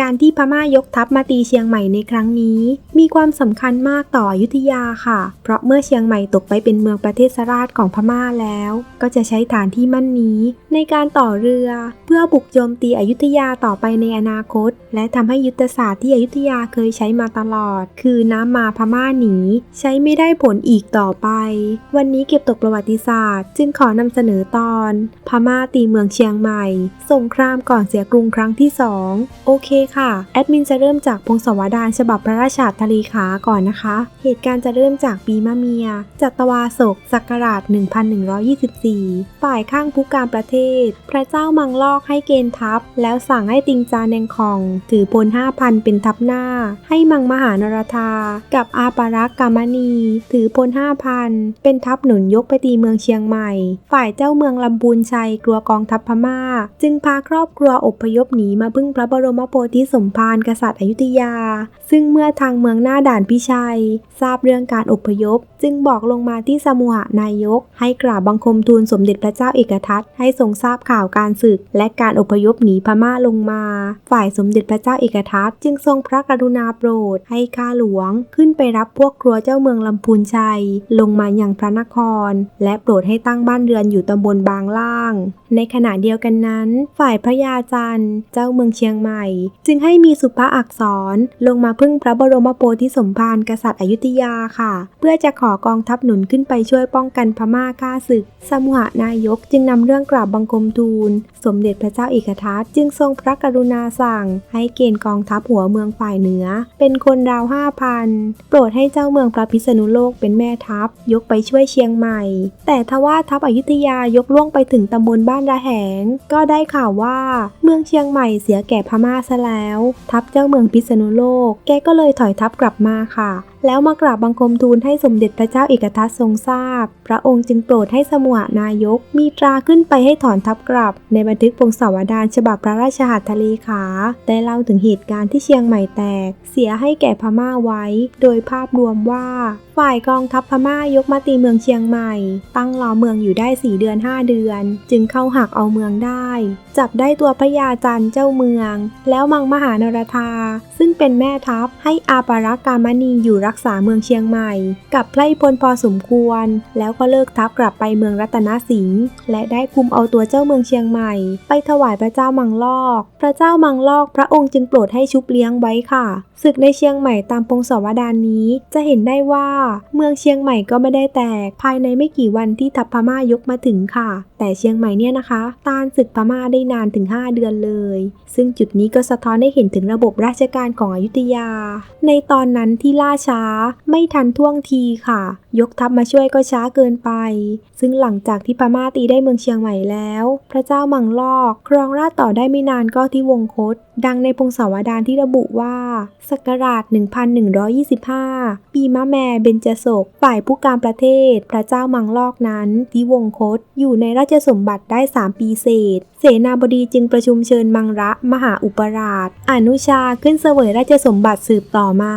การที่พม่ายกทัพมาตีเชียงใหม่ในครั้งนี้ มีความสำคัญมากต่ออยุธยาค่ะ เพราะเมื่อเชียงใหม่ตกไปเป็นเมืองประเทศราชของพม่าแล้ว ก็จะใช้ฐานที่มั่นนี้ในการต่อเรือ เพื่อบุกโจมตีอยุธยาต่อไปในอนาคต และทำให้ยุทธศาสตร์ที่อยุธยาเคยใช้มาตลอด คือน้ำมาพม่าหนี ใช้ไม่ได้ผลอีกต่อไป วันนี้เก็บตกประวัติศาสตร์ จึงขอนำเสนอตอน พม่าตีเมืองเชียงใหม่ สงครามก่อนเสียกรุงครั้งที่ 2 โอเคค่ะ แอดมินจะเริ่มจากพงศาวดารฉบับพระราชาทลีขาก่อนนะคะ เหตุการณ์จะเริ่มจากปีมะเมีย จัตวาศกศักราช 1124 ฝ่ายข้างผู้การประเทศ พระเจ้ามังลอกให้เกณฑ์ทัพ แล้วสั่งให้ติงจาแนงคอง ถือพล5,000 เป็นทัพหน้า ให้มังมหานรธา กับอาปารักกามณี ถือพล5,000 เป็นทัพหนุนยกไปตีเมืองเชียงใหม่ ฝ่ายเจ้าเมืองลำพูนชัยกลัวกองทัพพม่า จึงพาครอบครัวอพยพหนีมาพึ่งพระบรมโพธิสมภารกษัตริย์อยุธยา ซึ่งเมื่อทางเมืองหน้าด่านพิชัย ทราบเรื่องการอพยพ จึงบอกลงมาที่สมุหนายก ให้กราบบังคมทูลสมเด็จพระเจ้าเอกทัตให้ทรงทราบข่าวการศึก และการอพยพหนีพม่าลงมา ฝ่ายสมเด็จพระเจ้าเอกทัตจึงทรงพระกรุณาโปรด ให้ข้าหลวง ขึ้นไปรับพวกครัวเจ้าเมืองลำพูนชัย ลงมาอย่างพระนคร และโปรดให้ตั้งบ้านเรือนอยู่ตำบลบางล่าง ในขณะเดียวกันนั้น ฝ่ายพระยาจันทร์เจ้าเมืองเชียงใหม่จึงให้มีสุภาอักษรลงมาพึ่งพระบรมโพธิสมภารกษัตริย์อยุธยาค่ะ เพื่อจะขอกองทัพหนุนขึ้นไปช่วยป้องกันพม่าฆ่าศึก สมุหนายกจึงนำเรื่องกราบบังคมทูล สมเด็จพระเจ้าเอกทัตจึงทรงพระกรุณาสั่ง ให้เกณฑ์กองทัพหัวเมืองฝ่ายเหนือ เป็นคนราวห้าพันโปรดให้เจ้าเมืองพระพิษณุโลกเป็นแม่ทัพ ยกไปช่วยเชียงใหม่ แต่ทว่าทัพอยุธยายกล่วงไปถึงตำบลบ้านระแหง ก็ได้ข่าวว่าเมืองเชียงใหม่เสียแก่พม่าซะแล้วทัพเจ้าเมืองพิษณุโลก แกก็เลยถอยทัพกลับมาค่ะ แล้วมากราบบังคมทูลให้สมเด็จพระเจ้าเอกทัตทรงทราบพระองค์จึงโปรดให้สมุหนายก มีตราขึ้นไปให้ถอนทัพกลับ ในบันทึกพงศาวดารฉบับพระราชหัตถลีขา ได้เล่าถึงเหตุการณ์ที่เชียงใหม่แตก เสียให้แก่พม่าไว้ โดยภาพรวมว่า ฝ่ายกองทัพพม่ายกมาตีเมืองเชียงใหม่ ตั้งรอเมืองอยู่ได้ 4 เดือน 5 เดือน จึงเข้าหักเอาเมืองได้ จับได้ตัวพระยาจันเจ้าเมือง แล้วมังมหานรธา ซึ่งเป็นแม่ทัพให้อาปารักกามณีอยู่รักษาเมืองเชียงใหม่ กับไพร่พลพอสมควร แล้วก็เลิกทัพกลับไปเมืองรัตนสิงห์และได้คุมเอาตัวเจ้าเมืองเชียงใหม่ ไปถวายพระเจ้ามังลอก พระเจ้ามังลอกพระองค์จึงโปรดให้ชุบเลี้ยงไว้ค่ะศึกในเชียงใหม่ตามพงศาวดารนี้ จะเห็นได้ว่าเมืองเชียงใหม่ก็ไม่ได้แตก ภายในไม่กี่วันที่ทัพพม่ายกมาถึงค่ะแต่เชียงใหม่เนี่ยนะคะต้านศึกพม่าได้นานถึง 5 เดือนเลย ซึ่งจุดนี้ก็สะท้อนให้เห็นถึงระบบราชการของอยุธยา ในตอนนั้นที่ล่าช้าไม่ทันท่วงทีค่ะ ยกทัพมาช่วยก็ช้าเกินไป ซึ่งหลังจากที่พม่าตีได้เมืองเชียงใหม่แล้ว พระเจ้ามังลอก ครองราชต่อได้ไม่นานก็ที่วงคต ดังในพงศาวดารที่ระบุว่าศักราช 1125 ปีมะแม่เบญจศกฝ่ายผู้การประเทศ พระเจ้ามังลอกนั้นที่วงคต อยู่ในราชสมบัติได้ 3 ปีเศษ เสนาบดีจึงประชุมเชิญมังระมหาอุปราช อนุชาขึ้นเสวยราชสมบัติสืบต่อมา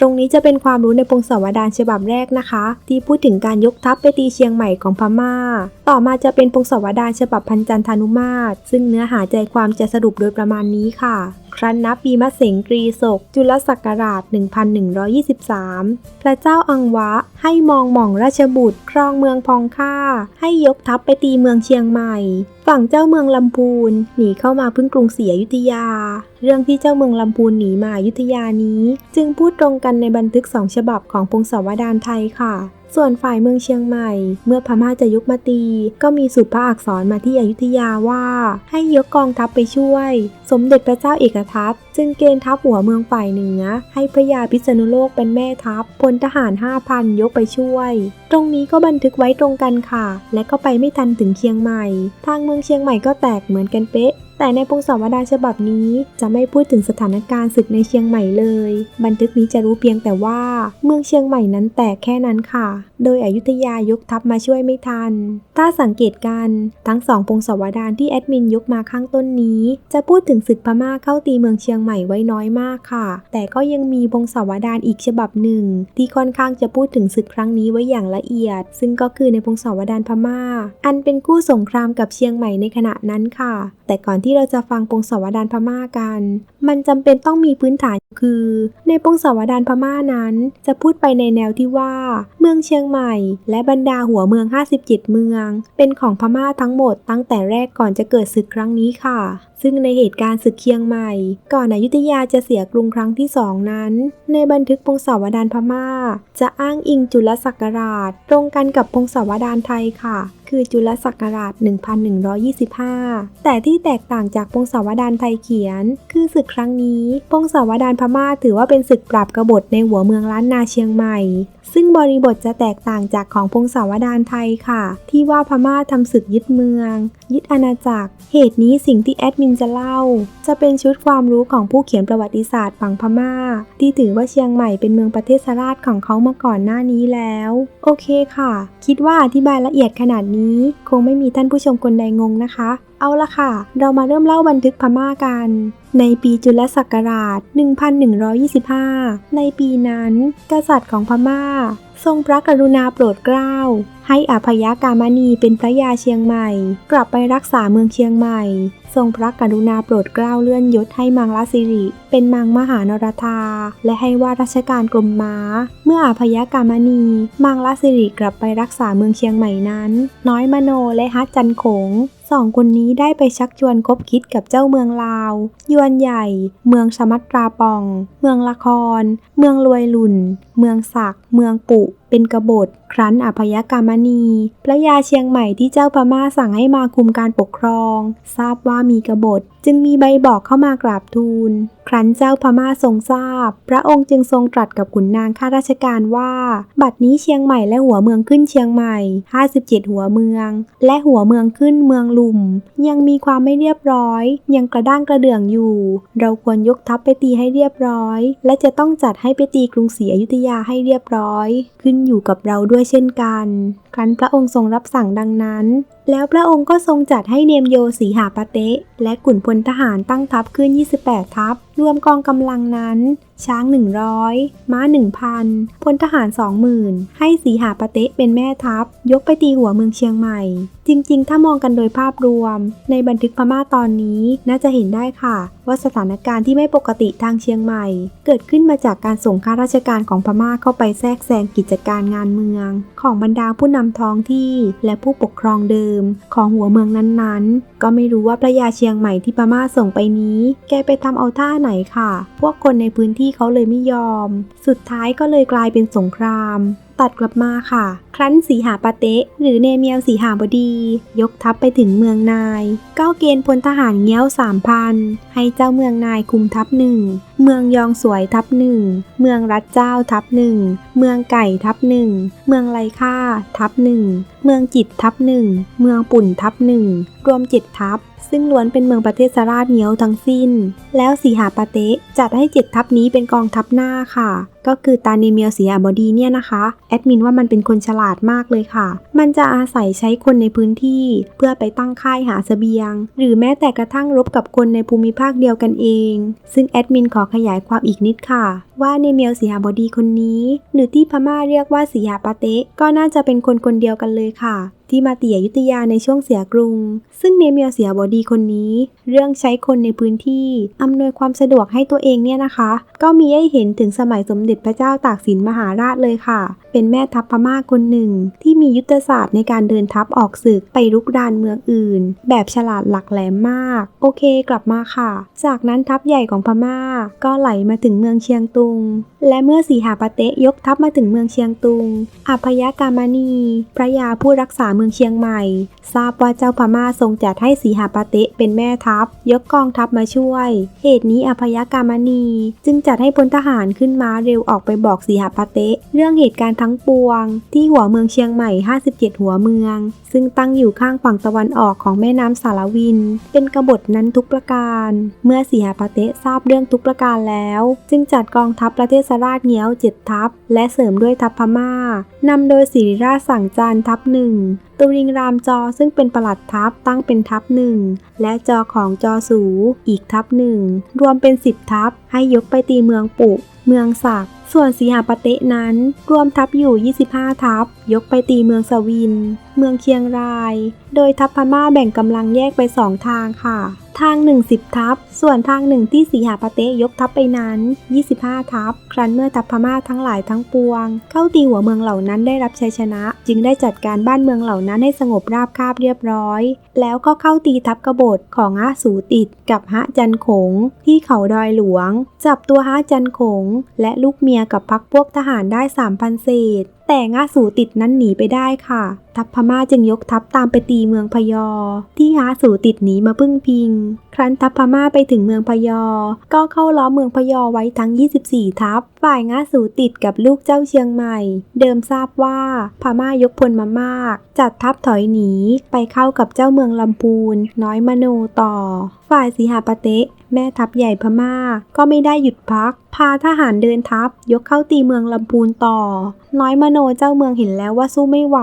ตรงนี้จะเป็นความรู้ในพงศาวดารฉบับแรกนะคะ ที่พูดถึงการยกทัพไปตีเชียงใหม่ของพม่า ต่อมาจะเป็นพงศาวดารฉบับพันจันทานุมาตรซึ่งเนื้อหาใจความจะสรุปโดยประมาณนี้ค่ะ ครั้นนับปีมะเสงกรีศก จุลศักราช 1123 พระเจ้าอังวะให้มองหม่องราชบุตรครองเมืองพองค่า ให้ยกทัพไปตีเมืองเชียงใหม่ ฝั่งเจ้าเมืองลำพูนหนีเข้ามาพึ่งกรุงศรีอยุธยา เรื่องที่เจ้าเมืองลำพูนหนีมาอยุธยานี้ จึงพูดตรงกันในบันทึกสองฉบับของพงศาวดารไทยค่ะ ส่วนฝ่ายเมืองเชียงใหม่ เมื่อพม่าจะยกมาตี ก็มีสุภาอักษรมาที่อยุธยาว่า ให้ยกกองทัพไปช่วย สมเด็จพระเจ้าเอกทัตจึงเกณฑ์ทัพหัวเมืองฝ่ายเหนือ ให้พระยาพิษณุโลกเป็นแม่ทัพพลทหาร 5,000 ยกไปช่วย ตรงนี้ก็บันทึกไว้ตรงกันค่ะ และก็ไปไม่ทันถึงเชียงใหม่ ทางเมืองเชียงใหม่ก็แตกเหมือนกันเป๊ะ แต่ในพงศาวดารฉบับนี้จะไม่พูดถึงสถานการณ์ศึกในเชียงใหม่เลย บันทึกนี้จะรู้เพียงแต่ว่า เมืองเชียงใหม่นั้นแตกแค่นั้นค่ะ โดยอยุธยายกทัพมาช่วยไม่ทัน ถ้าสังเกตกันทั้งสองพงศาวดารที่แอดมินยกมาข้างต้นนี้ จะพูดถึงศึกพม่าเข้าตีเมืองเชียงใหม่ไว้น้อยมากค่ะ แต่ก็ยังมีพงศาวดารอีกฉบับหนึ่ง ที่ค่อนข้างจะพูดถึงศึกครั้งนี้ไว้อย่างละเอียด ซึ่งก็คือในพงศาวดารพม่า อันเป็นคู่สงครามกับเชียงใหม่ในขณะนั้นค่ะ แต่ก่อนที่เราจะฟังปงสวดานพม่ากัน มันจำเป็นต้องมีพื้นฐานคือ ในปงสวดานพม่านั้น จะพูดไปในแนวที่ว่า เมืองเชียงใหม่ และบรรดาหัวเมือง 57 เมือง เป็นของพม่าทั้งหมดตั้งแต่แรกก่อนจะเกิดศึกครั้งนี้ค่ะซึ่งในเหตุการณ์ศึกเชียงใหม่ ก่อนอยุธยาจะเสียกรุงครั้งที่สองนั้น ในบันทึกพงศาวดารพม่า จะอ้างอิงจุลศักราช ตรงกันกับพงศาวดารไทยค่ะ คือจุลศักราช 1125 แต่ที่แตกต่างจากพงศาวดารไทยเขียน คือศึกครั้งนี้พงศาวดารพม่าถือว่าเป็นศึกปราบกบฏในหัวเมืองล้านนาเชียงใหม่ ซึ่งบริบทจะแตกต่างจากของพงศาวดารไทยค่ะ ที่ว่าพม่าทำศึกยึดเมือง ยึดอาณาจักร เหตุนี้สิ่งที่แอดมินจะเล่า จะเป็นชุดความรู้ของผู้เขียนประวัติศาสตร์ฝั่งพม่า ที่ถือว่าเชียงใหม่เป็นเมืองประเทศราชของเขามาก่อนหน้านี้แล้ว โอเคค่ะ คิดว่าอธิบายละเอียดขนาดนี้ คงไม่มีท่านผู้ชมคนใดงงนะคะ เอาละค่ะ เรามาเริ่มเล่าบันทึกพม่ากัน ในปีจุลศักราช 1125 ในปีนั้น กษัตริย์ของพม่า ทรงพระกรุณาโปรดเกล้า ให้อภัยกามณีเป็นพระยาเชียงใหม่ กลับไปรักษาเมืองเชียงใหม่ ทรงพระกรุณาโปรดเกล้าเลื่อนยศให้มังลสิริ เป็นมังมหานรธา และให้ว่าราชการกรมม้า เมื่ออภัยกามณี มังลสิริกลับไปรักษาเมืองเชียงใหม่นั้น น้อยมโนและฮัจจันโขงสองคนนี้ได้ไปชักชวนคบคิดกับเจ้าเมืองลาว ยวนใหญ่ เมืองสมัตราปอง เมืองละคร เมืองรวยหลุน เมืองศักด์เมืองปุ เป็นกบฏครั้นอภัยกามณี พระยาเชียงใหม่ที่เจ้าพม่าสั่งให้มาคุมการปกครอง ทราบว่ามีกบฏจึงมีใบบอกเข้ามากราบทูล ครั้นเจ้าพม่าทรงทราบ พระองค์จึงทรงตรัสกับขุนนางข้าราชการว่า บัดนี้เชียงใหม่และหัวเมืองขึ้นเชียงใหม่ 57 หัวเมือง และหัวเมืองขึ้นเมืองลุ่ม ยังมีความไม่เรียบร้อย ยังกระด้างกระเดื่องอยู่ เราควรยกทัพไปตีให้เรียบร้อย และจะต้องจัดให้ไปตีกรุงศรีอยุธยาให้เรียบร้อย ขึ้นอยู่กับเราด้วยเช่นกัน ครั้นพระองค์ทรงรับสั่งดังนั้น แล้วพระองค์ก็ทรงจัดให้เนมโยสีหาปะเตะ และขุนพลทหารตั้งทัพขึ้น 28 ทัพ รวมกองกำลังนั้น ช้าง 100 ม้า 1,000 พลทหาร 20,000 ให้สีหาปะเตะเป็นแม่ทัพ ยกไปตีหัวเมืองเชียงใหม่ จริงๆ ถ้ามองกันโดยภาพรวม ในบันทึกพม่าตอนนี้น่าจะเห็นได้ค่ะ ว่าสถานการณ์ที่ไม่ปกติทางเชียงใหม่ เกิดขึ้นมาจากการส่งข้าราชการของพม่าเข้าไปแทรกแซงกิจการงานเมือง ของบรรดาผู้นำท้องที่และผู้ปกครองเดิม ของหัวเมืองนั้นๆ ก็ไม่รู้ว่าพระยาเชียงใหม่ที่พม่าส่งไปนี้ แกไปทำเอาท่าไหนค่ะ พวกคนในพื้นที่เขาเลยไม่ยอม สุดท้ายก็เลยกลายเป็นสงคราม ตัดกลับมาค่ะ ครั้นสีหาปาเตะ หรือเนเมียวสีหาบดี ยกทัพไปถึงเมืองนายก้าเกณฑ์พลทหารเงี้ยวสามพันให้เจ้าเมืองนายคุมทัพหนึ่งเมืองยองสวยทัพหนึ่ง เมืองรัดเจ้าทัพหนึ่ง เมืองไก่ทัพหนึ่ง เมืองไรค่าทัพหนึ่ง เมืองจิตทัพหนึ่ง เมืองปุ่นทัพหนึ่ง รวมเจ็ดทัพซึ่งล้วนเป็นเมืองประเทศสราชเงี้ยวทั้งสิ้น แล้วสีหาปาเตะจัดให้เจ็ดทัพนี้เป็นกองทัพหน้าค่ะ ก็คือตาเนเมียวสีหาบดีเนี่ยนะคะแอดมินว่ามันเป็นคนฉลาดมากเลยค่ะ มันจะอาศัยใช้คนในพื้นที่ เพื่อไปตั้งค่ายหาเสบียง หรือแม้แต่กระทั่งรบกับคนในภูมิภาคเดียวกันเอง ซึ่งแอดมินขอขยายความอีกนิดค่ะ ว่าในเมียวสีหาบดีคนนี้ หรือที่พม่าเรียกว่าสีหาปาเตะก็น่าจะเป็นคนคนเดียวกันเลยค่ะ ที่มาเตีอยุธยาในช่วงเสียกรุง ซึ่งเนเมียเสียบดีคนนี้ เรื่องใช้คนในพื้นที่ อำนวยความสะดวกให้ตัวเองเนี่ยนะคะ ก็มีให้เห็นถึงสมัยสมเด็จพระเจ้าตากสินมหาราชเลยค่ะ เป็นแม่ทัพพม่าคนหนึ่ง ที่มียุทธศาสตร์ในการเดินทัพออกศึกไปรุกรานเมืองอื่น แบบฉลาดหลักแหลมมาก โอเคกลับมาค่ะ จากนั้นทัพใหญ่ของพม่า ก็ไหลมาถึงเมืองเชียงตุง และเมื่อสีหาปาเตะยกทัพมาถึงเมืองเชียงตุงอภยกามณีพระยาผู้รักษาเมืองเชียงใหม่ ทราบว่าเจ้าพม่าทรงจัดให้สีหาปาเตะเป็นแม่ทัพ ยกกองทัพมาช่วย เหตุนี้อภยกามณี จึงจัดให้พลทหารขึ้นม้าเร็วออกไปบอกสีหาปาเตะเรื่องเหตุการณ์ทั้งปวง ที่หัวเมืองเชียงใหม่ 57 หัวเมือง ซึ่งตั้งอยู่ข้างฝั่งตะวันออกของแม่น้ำสารวิน เป็นกบฏนั้นทุกประการ เมื่อสีหาปาเตะทราบเรื่องทุกประการแล้ว จึงจัดกองทัพประเทศราชเงี้ยวเจ็ดทัพ และเสริมด้วยทัพพม่านำโดยสิริราชสั่งจานทัพหนึ่ง ตุริงรามจอซึ่งเป็นประหลัดทัพตั้งเป็นทัพหนึ่งและจอของจอสูอีกทัพหนึ่งรวมเป็นสิบทัพให้ยกไปตีเมืองปุเมืองศักส่วนสีหาปะเตะนั้น รวมทัพอยู่ 25 ทัพ ยกไปตีเมืองสวิน เมืองเคียงราย โดยทัพพม่าแบ่งกำลังแยกไปสองทางค่ะ ทางหนึ่งสิบทัพส่วนทางหนึ่งที่สีหาปะเตะยกทัพไปนั้น 25 ทัพ ครั้นเมื่อทัพพม่าทั้งหลายทั้งปวง เข้าตีหัวเมืองเหล่านั้นได้รับชัยชนะ จึงได้จัดการบ้านเมืองเหล่านั้นให้สงบราบคาบเรียบร้อย แล้วก็เข้าตีทัพกบฏของฮะสูติดกับฮะจันขง ที่เขาดอยหลวง จับตัวฮะจันขง และลูกเมียกับพักพวกทหารได้3,000เศษ แต่ง่าสูติดนั้นหนีไปได้ค่ะ ทัพพม่าจึงยกทัพตามไปตีเมืองพยอ ที่ฮาสูติดหนีมาพึ่งพิง ครั้นทัพพม่าไปถึงเมืองพยอ ก็เข้าล้อมเมืองพยอไว้ทั้ง 24 ทัพ ฝ่ายง่าสูติดกับลูกเจ้าเชียงใหม่ เดิมทราบว่าพม่ายกพลมามาก จัดทัพถอยหนีไปเข้ากับเจ้าเมืองลำพูน น้อยมโนต่อ ฝ่ายสีหาปะเตะ แม่ทัพใหญ่พม่า ก็ไม่ได้หยุดพัก พาทหารเดินทัพ ยกเข้าตีเมืองลำพูนต่อ น้อยมโนเจ้าเมืองเห็นแล้วว่าสู้ไม่ไหว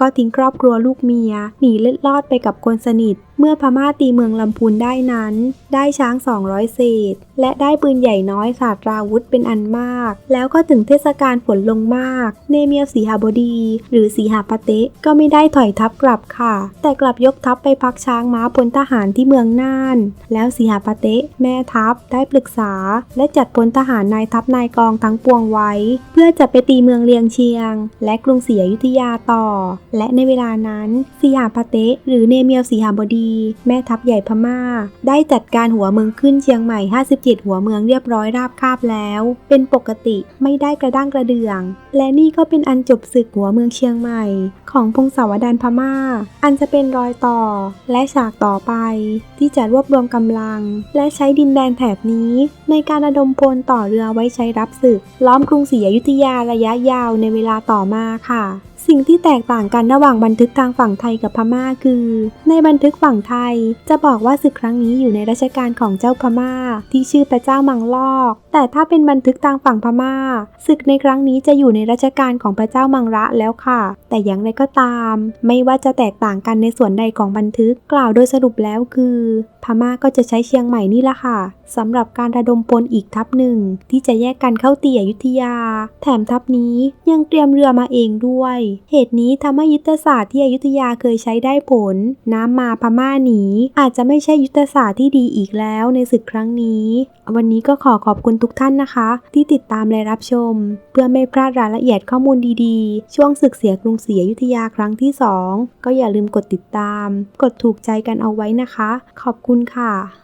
ก็ทิ้งครอบครัวลูกเมีย หนีเล็ดลอดไปกับคนสนิทเมื่อพม่าตีเมืองลำพูนได้นั้น ได้ช้าง 200 เศษ และได้ปืนใหญ่น้อยศาสตราวุธเป็นอันมาก แล้วก็ถึงเทศกาลฝนลงมาก เนเมียวสีหาบดี หรือสีหาปะเตะก็ไม่ได้ถอยทัพกลับค่ะ แต่กลับยกทัพไปพักช้างม้าพลทหารที่เมืองน่าน แล้วสีหาปะเตะแม่ทัพได้ปรึกษา และจัดพลทหารนายทัพนายกองทั้งปวงไว้ เพื่อจะไปตีเมืองเลียงเชียง และกรุงศรีอยุธยาต่อ และในเวลานั้นสีหาปะเตะหรือเนเมียวสีหาบดีแม่ทัพใหญ่พม่า ได้จัดการหัวเมืองขึ้นเชียงใหม่ 57 หัวเมืองเรียบร้อยราบคาบแล้ว เป็นปกติไม่ได้กระด้างกระเดื่อง และนี่ก็เป็นอันจบศึกหัวเมืองเชียงใหม่ ของพงศาวดารพม่า อันจะเป็นรอยต่อ และฉากต่อไป ที่จะรวบรวมกำลัง และใช้ดินแดนแถบนี้ ในการระดมพลต่อเรือไว้ใช้รับศึก ล้อมกรุงศรีอยุธยาระยะยาวในเวลาต่อมาค่ะ สิ่งที่แตกต่างกันระหว่างบันทึกทางฝั่งไทยกับพม่าคือ ในบันทึกฝั่งไทย จะบอกว่าศึกครั้งนี้อยู่ในรัชกาลของเจ้าพม่า ที่ชื่อพระเจ้ามังลอก แต่ถ้าเป็นบันทึกทางฝั่งพม่าศึกในครั้งนี้จะอยู่ในรัชกาลของพระเจ้ามังระแล้วค่ะ แต่อย่างไรก็ตาม ไม่ว่าจะแตกต่างกันในส่วนใดของบันทึกกล่าวโดยสรุปแล้วคือ พม่าก็จะใช้เชียงใหม่นี่ละค่ะสำหรับการระดมพลอีกทัพหนึ่ง ที่จะแยกกันเข้าตีอยุธยา แถมทัพนี้ยังเตรียมเรือมาเองด้วยเหตุนี้ทำให้ยุทธศาสตร์ที่อยุธยาเคยใช้ได้ผล น้ำมาพม่าหนีอาจจะไม่ใช่ยุทธศาสตร์ที่ดีอีกแล้วในศึกครั้งนี้ วันนี้ก็ขอขอบคุณทุกท่านนะคะ ที่ติดตามและรับชม เพื่อไม่พลาดรายละเอียดข้อมูลดีๆ ช่วงศึกเสียกรุงศรีอยุธยาครั้งที่ 2 ก็อย่าลืมกดติดตาม กดถูกใจกันเอาไว้นะคะ ขอบคุณค่ะ